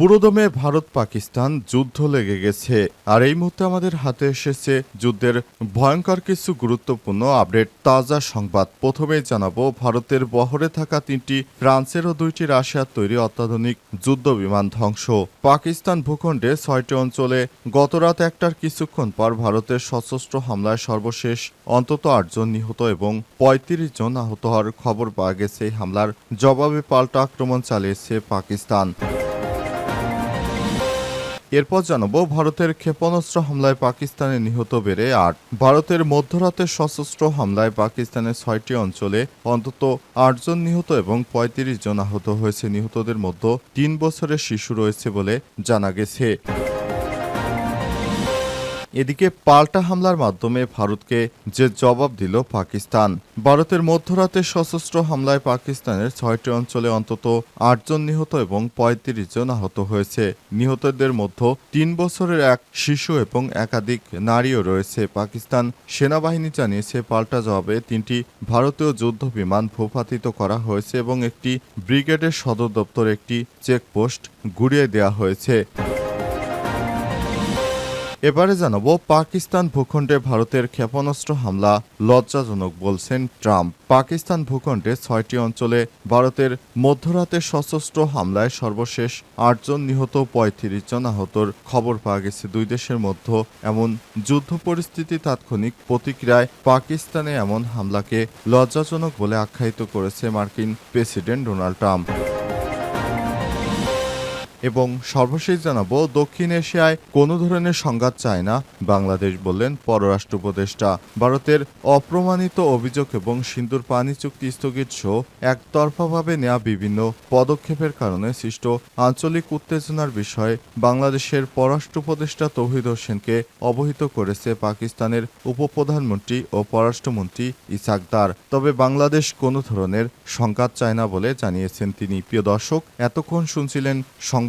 পুরোদমে ভারত পাকিস্তান যুদ্ধ লেগে গেছে। আর এই মুহূর্তে আমাদের হাতে এসেছে যুদ্ধের ভয়ঙ্কর কিছু গুরুত্বপূর্ণ আপডেট। তাজা সংবাদ। প্রথমে জানাব, ভারতের বহরে থাকা তিনটি, ফ্রান্সের ও দুইটি রাশিয়ার তৈরি অত্যাধুনিক যুদ্ধ বিমান ধ্বংস। পাকিস্তান ভূখণ্ডে ছয়টি অঞ্চলে গতরাত একটার কিছুক্ষণ পর ভারতের সশস্ত্র হামলায় সর্বশেষ অন্তত আটজন নিহত এবং পঁয়ত্রিশ জন আহত হওয়ার খবর পাওয়া গেছে এই হামলার জবাবে পাল্টা আক্রমণ চালিয়েছে পাকিস্তান। এরপর জানাব, ভারতের ক্ষেপণাস্ত্র হামলায় পাকিস্তানে নিহত বেড়ে আট। ভারতের মধ্যরাতে সশস্ত্র হামলায় পাকিস্তানের ছয়টি অঞ্চলে অন্তত আটজন নিহত এবং পঁয়ত্রিশ জন আহত হয়েছে। নিহতদের মধ্যে তিন বছরের শিশু রয়েছে বলে জানা গেছে। এদিকে পাল্টা হামলার মাধ্যমে ভারতকে যে জবাব দিল পাকিস্তান। ভারতের মধ্যরাতে সশস্ত্র হামলায় পাকিস্তানের ছয়টি অঞ্চলে অন্তত আটজন নিহত এবং পঁয়ত্রিশ জন আহত হয়েছে। নিহতদের মধ্যে তিন বছরের এক শিশু এবং একাধিক নারীও রয়েছে। পাকিস্তান সেনাবাহিনী জানিয়েছে, পাল্টা জবাবে তিনটি ভারতীয় যুদ্ধ বিমান ভূপাতিত করা হয়েছে এবং একটি ব্রিগেডের সদর দপ্তর একটি চেকপোস্ট গুড়িয়ে দেওয়া হয়েছে। এবারে জানাব, পাকিস্তান ভূখণ্ডে ভারতের ক্ষেপণাস্ত্র হামলা, লজ্জাজনক বলছেন ট্রাম্প। পাকিস্তান ভূখণ্ডে ছয়টি অঞ্চলে ভারতের মধ্যরাতে সশস্ত্র হামলায় সর্বশেষ আটজন নিহত, পঁয়ত্রিশ জন আহতর খবর পাওয়া গেছে দুই দেশের মধ্যে। এমন যুদ্ধ পরিস্থিতি তাৎক্ষণিক প্রতিক্রিয়ায় পাকিস্তানে এমন হামলাকে লজ্জাজনক বলে আখ্যায়িত করেছে মার্কিন প্রেসিডেন্ট ডোনাল্ড ট্রাম্প। এবং সর্বশেষ জানাব, দক্ষিণ এশিয়ায় কোনো ধরনের সংঘাত চায় না, বাংলাদেশ বললেন পররাষ্ট্র উপদেষ্টা। ভারতের অপ্রমাণিত অভিযোগ এবং সিন্দুর পানি চুক্তি স্থগিত সহ একতরফাভাবে নেওয়া বিভিন্ন পদক্ষেপের কারণে সৃষ্ট আঞ্চলিক উত্তেজনার বিষয়ে বাংলাদেশের পররাষ্ট্র উপদেষ্টা তৌহিদ হোসেনকে অবহিত করেছে পাকিস্তানের উপপ্রধানমন্ত্রী ও পররাষ্ট্রমন্ত্রী ইসাকদার তবে বাংলাদেশ কোনো ধরনের সংঘাত চায় না বলে জানিয়েছেন তিনি। প্রিয় দর্শক, এতক্ষণ শুনছিলেন সংবাদ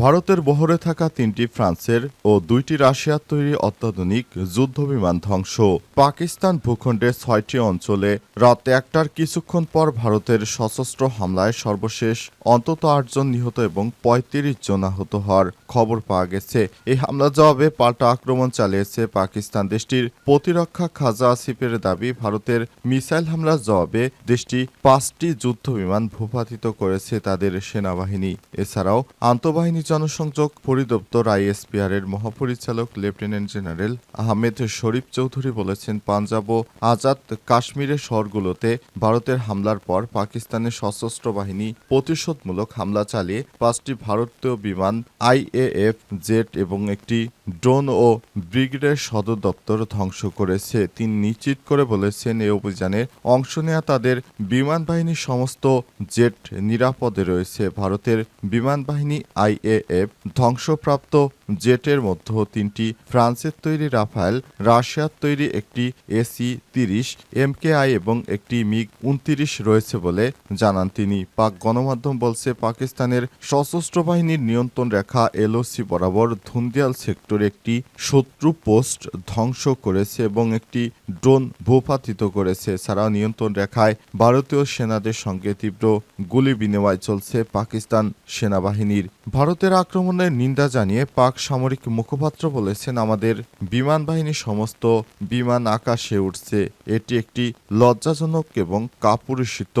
ভারতের বহরে থাকা তিনটি ফ্রান্সের ও দুইটি রাশিয়ার তৈরি অত্যাধুনিক যুদ্ধবিমান ধ্বংস। পাকিস্তান ভূখণ্ডে ছয়টি অঞ্চলে রাত একটার কিছুক্ষণ পর ভারতের সশস্ত্র হামলায় সর্বশেষ অন্তত আটজন নিহত এবং পঁয়ত্রিশ জন আহত হওয়ার খবর পাওয়া গেছে। এই হামলা জবাবে পাল্টা আক্রমণ চালিয়েছে পাকিস্তান দেশটির প্রতিরক্ষা খাজা আসিফের দাবি, ভারতের মিসাইল হামলার জবাবে দেশটি পাঁচটি যুদ্ধ বিমান ভূপাতিত করেছে তাদের সেনাবাহিনী। এছাড়াও আন্তঃবাহিনী জনসংযোগ পরিদপ্তর আইএসপিআর এর মহাপরিচালক লেফটেন্যান্ট জেনারেল আহমেদ শরীফ চৌধুরী বলেছেন, পাঞ্জাব ও আজাদ কাশ্মীরের শহরগুলোতে ভারতের হামলার পর পাকিস্তানের সশস্ত্র বাহিনী প্রতিশোধমূলক হামলা চালিয়ে পাঁচটি ভারতীয় বিমান আইএএফ, জেট এবং একটি ড্রোন ও ব্রিগেডের সদর দপ্তর ধ্বংস করেছে। তিনি নিশ্চিত করে বলেছেন এই অভিযানে অংশ নেওয়া তাদের বিমান বাহিনীর সমস্ত জেট নিরাপদে রয়েছে। ভারতের বিমান বাহিনী আইএএফ ধ্বংসপ্রাপ্ত জেটের মধ্যে তিনটি, ফ্রান্সের তৈরি রাফায়েল, রাশিয়ার তৈরি একটি এসি তিরিশ, এমকেআই এবং একটি মিগ উনতিরিশ রয়েছে বলে জানান তিনি। পাক গণমাধ্যম বলছে, পাকিস্তানের সশস্ত্র বাহিনীর নিয়ন্ত্রণ রেখা এলওসি বরাবর ধুন্দিয়াল সেক্টরে একটি শত্রু পোস্ট ধ্বংস করেছে এবং একটি ড্রোন ভূপাতিত করেছে। এছাড়াও নিয়ন্ত্রণ রেখায় ভারতীয় সেনাদের সঙ্গে তীব্র গুলি বিনিময় চলছে পাকিস্তান সেনাবাহিনীর। ভারতের আক্রমণের নিন্দা জানিয়ে পাক সামরিক মুখপাত্র বলেছেন, আমাদের বিমান বাহিনী সমস্ত বিমান আকাশে উঠছে এটি একটি লজ্জাজনক এবং কাপুরুষিত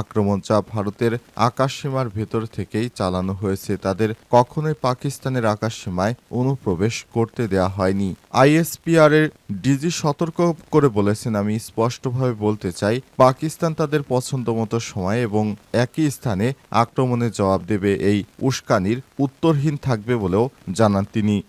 আক্রমণ যা ভারতের আকাশসীমার ভেতর থেকেই চালানো হয়েছে। তাদের কখনোই পাকিস্তানের আকাশসীমায় অনুপ্রবেশ করতে দেয়া হয়নি। আইএসপিআর এর ডিজি সতর্ক করে বলেছেন, আমি স্পষ্টভাবে বলতে চাই, পাকিস্তান তাদের পছন্দ মতো সময় এবং একই স্থানে আক্রমণের জবাব দেবে। এই উস্কানির উত্তরহীন থাকবে বলেও জানান তিনি।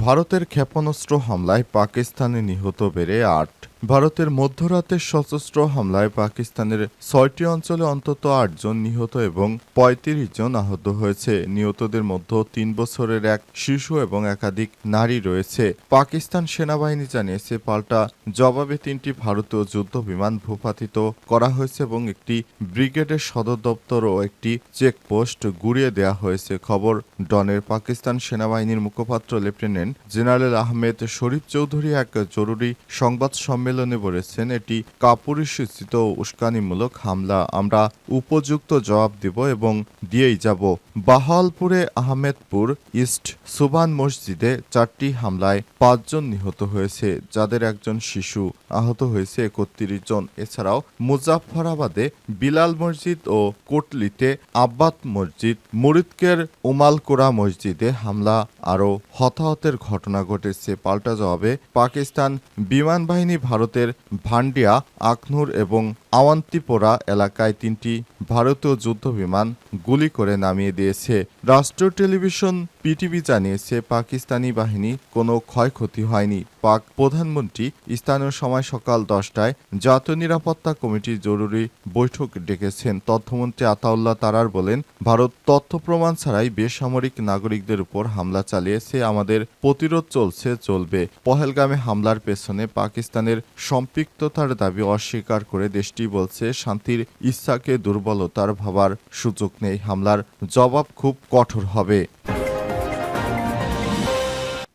ভারতের ক্ষেপণাস্ত্র হামলায় পাকিস্তানে নিহত বেড়ে আট ভারতের মধ্যরাতের সশস্ত্র হামলায় পাকিস্তানের ছয়টি অঞ্চলে অন্তত আটজন নিহত এবং পঁয়ত্রিশ জন আহত হয়েছে। নিহতদের মধ্যে তিন বছরের এক শিশু এবং একাধিক নারী রয়েছে। পাকিস্তান সেনাবাহিনী জানিয়েছে, পাল্টা জবাবে তিনটি ভারতীয় যুদ্ধ বিমান ভূপাতিত করা হয়েছে এবং একটি ব্রিগেডের সদর দপ্তর ও একটি চেকপোস্ট গুড়িয়ে দেওয়া হয়েছে। খবর ডনের পাকিস্তান সেনাবাহিনীর মুখপাত্র লেফটেন্যান্ট জেনারেল আহমেদ শরীফ চৌধুরী এক জরুরি সংবাদ সম্মেলনে বলেছেন, এটি কাপুরুষোচিত উস্কানিমূলক হামলা। আমরা উপযুক্ত জবাব দেব এবং দিয়েই যাব। বাহালপুরে আহমেদপুর ইস্ট সুবান মসজিদে চারটি হামলায় পাঁচজন নিহত হয়েছে, যাদের একজন শিশু আহত হয়েছে, একত্রিশ জন। এছাড়াও মুজাফফরাবাদে বিলাল মসজিদ ও কোটলিতে আব্বাত মসজিদ, মুরিদকের উমালকোরা মসজিদে হামলা আরও হতাহতের ঘটনা ঘটেছে। পাল্টা জবাবে পাকিস্তান বিমান বাহিনী ভারতের ভান্ডিয়া আখনুর এবং আওয়ান্তিপোরা এলাকায় তিনটি ভারতীয় যুদ্ধ বিমান গুলি করে নামিয়ে দিয়েছে। রাষ্ট্রীয় টেলিভিশন পিটিভি জানিয়েছে, পাকিস্তানি বাহিনী কোনো ক্ষয়ক্ষতি হয়নি। পাক প্রধানমন্ত্রী স্থানীয় সময় সকাল দশটায় জাতীয় নিরাপত্তা কমিটির জরুরি বৈঠক ডেকেছেন। তথ্যমন্ত্রী আতাউল্লাহ তারার বলেন, ভারত তথ্য প্রমাণ ছাড়াই বেসামরিক নাগরিকদের উপর হামলা চালিয়েছে। আমাদের প্রতিরোধ চলছে, চলবে। পহেলগামে হামলার পেছনে পাকিস্তানের সম্পৃক্ততার দাবি অস্বীকার করে দেশটি বলছে, শান্তির ইচ্ছাকে দুর্বলতার ভাবার সুযোগ নেই, হামলার জবাব খুব কঠোর হবে।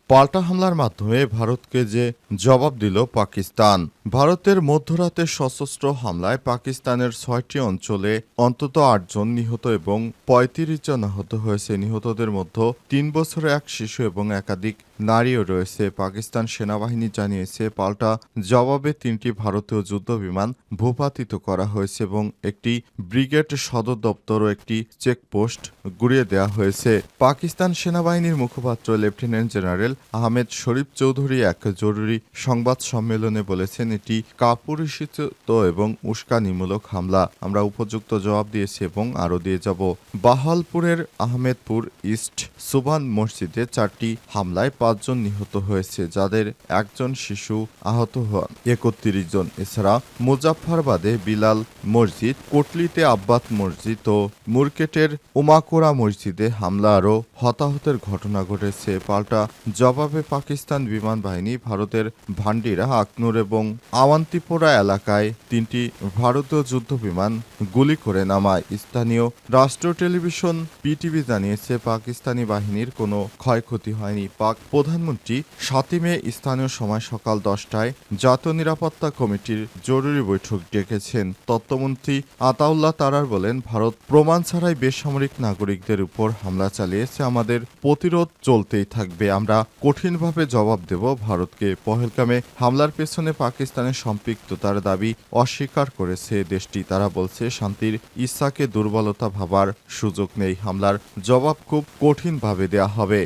পাল্টা হামলার মাধ্যমে ভারতকে যে জবাব দিল পাকিস্তান। ভারতের মধ্যরাতে সশস্ত্র হামলায় পাকিস্তানের ছয়টি অঞ্চলে অন্তত আটজন নিহত এবং পঁয়ত্রিশ জন আহত হয়েছে। নিহতদের মধ্যে তিন বছরের এক শিশু এবং একাধিক নারীও রয়েছে। পাকিস্তান সেনাবাহিনী জানিয়েছে, পাল্টা জবাবে তিনটি ভারতীয় যুদ্ধ বিমান ভূপাতিত করা হয়েছে এবং একটি ব্রিগেড সদর দপ্তর ও একটি চেকপোস্ট গুড়িয়ে দেওয়া হয়েছে। পাকিস্তান সেনাবাহিনীর মুখপাত্র লেফটেন্যান্ট জেনারেল আহমেদ শরীফ চৌধুরী এক জরুরি সংবাদ সম্মেলনে বলেছেন, এটি কাপুরুষিত এবং উস্কানিমূলক হামলা। আমরা উপযুক্ত জবাব দিয়েছি এবং আরও দিয়ে যাব। বাহালপুরের আহমেদপুর ইস্ট সুবান মসজিদে চারটি হামলায় পাঁচজন নিহত হয়েছে, যাদের একজন শিশু আহত হন। একত্রিশ জন। এছাড়া মুজাফফরবাদে বিলাল মসজিদ, কোটলিতে আব্বাত মসজিদ ও মুরকেটের উমাকোরা মসজিদে হামলা আরও হতাহতের ঘটনা ঘটেছে। পাল্টা জবাবে পাকিস্তান বিমান বাহিনী, ভারতের ভান্ডিরা আকনুর এবং আওয়ান্তিপোরা এলাকায় তিনটি ভারতীয় যুদ্ধ বিমান গুলি করে নামায়। স্থানীয় রাষ্ট্র টেলিভিশন পিটিভি জানিয়েছে, পাকিস্তানি বাহিনীর কোনো ক্ষয়ক্ষতি হয়নি। পাক প্রধানমন্ত্রী সাতই মে স্থানীয় সময় সকাল দশটায় জাতীয় নিরাপত্তা কমিটির জরুরি বৈঠক ডেকেছেন তত্ত্বমন্ত্রী আতাউল্লাহ তারার বলেন, ভারত প্রমাণ ছাড়াই বেসামরিক নাগরিকদের উপর হামলা চালিয়েছে। আমাদের প্রতিরোধ চলতেই থাকবে। আমরা কঠিনভাবে জবাব দেব। ভারতকে পহেলগামে হামলার পেছনে পাকিস্তানের সম্পৃক্ততার দাবি অস্বীকার করেছে দেশটি। তারা বলছে, শান্তির ইচ্ছাকে দুর্বলতা ভাবার সুযোগ নেই। হামলার জবাব খুব কঠিনভাবে দেয়া হবে।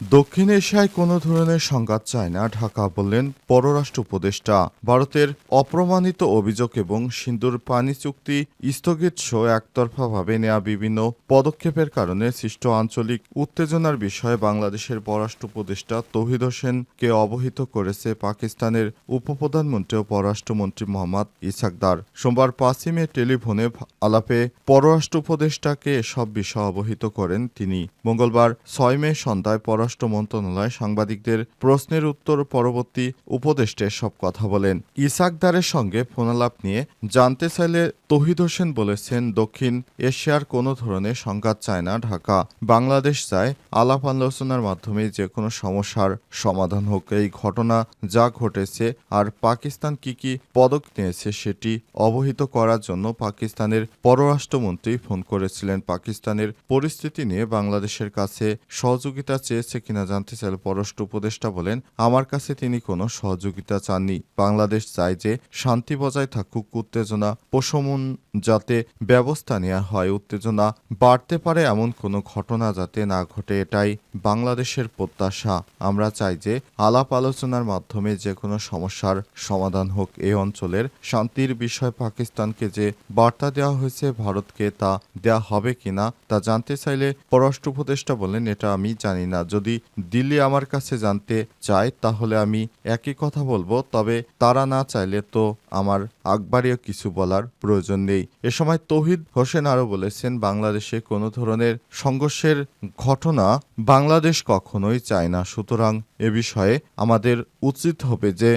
দক্ষিণ এশিয়ায় কোনো ধরনের সংঘাত চায় না, ঢাকা বললেন পররাষ্ট্র উপদেষ্টা। ভারতের অপ্রমাণিত অভিযোগ এবং সিন্দুর পানি চুক্তি স্থগিত সহ একতরফাভাবে নেওয়া বিভিন্ন পদক্ষেপের কারণে সৃষ্ট আঞ্চলিক উত্তেজনার বিষয়ে বাংলাদেশের পররাষ্ট্র উপদেষ্টা তৌহিদ হোসেনকে অবহিত করেছে পাকিস্তানের উপপ্রধানমন্ত্রী ও পররাষ্ট্রমন্ত্রী মোহাম্মদ ইসাকদার সোমবার পাঁচই মে টেলিফোনে আলাপে পররাষ্ট্র উপদেষ্টাকে এসব বিষয় অবহিত করেন তিনি। মঙ্গলবার ছয় মে সন্ধ্যায় পররাষ্ট্র মন্ত্রণালয় সাংবাদিকদের প্রশ্নের উত্তর পরবর্তী উপদেষ্টা সব কথা বলেন। ইসাকদারের সঙ্গে ফোনালাপ নিয়ে জানতে চাইলে তহিদ হোসেন বলেছেন, দক্ষিণ এশিয়ার কোনো ধরনের সংঘাত চায় না ঢাকা। বাংলাদেশ চায় আলাপ আলোচনার মাধ্যমে যে কোনো সমস্যার সমাধান হোক। এই ঘটনা যা ঘটেছে আর পাকিস্তান কি কি পদক নিয়েছে সেটি অবহিত করার জন্য পাকিস্তানের পররাষ্ট্রমন্ত্রী ফোন করেছিলেন। পাকিস্তানের পরিস্থিতি নিয়ে বাংলাদেশের কাছে সহযোগিতা চেয়েছে কিনা জানতে চাইলে পররাষ্ট্র উপদেষ্টা বলেন, আমার কাছে তিনি কোনো সহযোগিতা চাননি। বাংলাদেশ চায় যে শান্তি বজায় থাকুক, উত্তেজনা প্রশমন যাতে ব্যবস্থা নেওয়া হয়, উত্তেজনা বাড়তে পারে এমন কোনো ঘটনা যাতে না ঘটে, এটাই বাংলাদেশের প্রত্যাশা। আমরা চাই যে আলাপ আলোচনার মাধ্যমে যে কোনো সমস্যার সমাধান হোক। এই অঞ্চলের শান্তির বিষয়ে পাকিস্তানকে যে বার্তা দেওয়া হয়েছে, ভারতকে তা দেওয়া হবে কিনা, তা জানতে চাইলে পররাষ্ট্র উপদেষ্টা বলেন, এটা আমি জানি না। যদি যদি দিল্লি আমার কাছে জানতে চায়, তাহলে আমি একই কথা বলব, তবে তারা না চাইলে তো আমার আকবারীয় কিছু বলার প্রয়োজন নেই। এ সময় তৌহিদ হোসেন আরও বলেছেন, বাংলাদেশে কোনো ধরনের সংঘর্ষের ঘটনা বাংলাদেশ কখনোই চায় না। সুতরাং এ বিষয়ে আমাদের উচিত হবে যে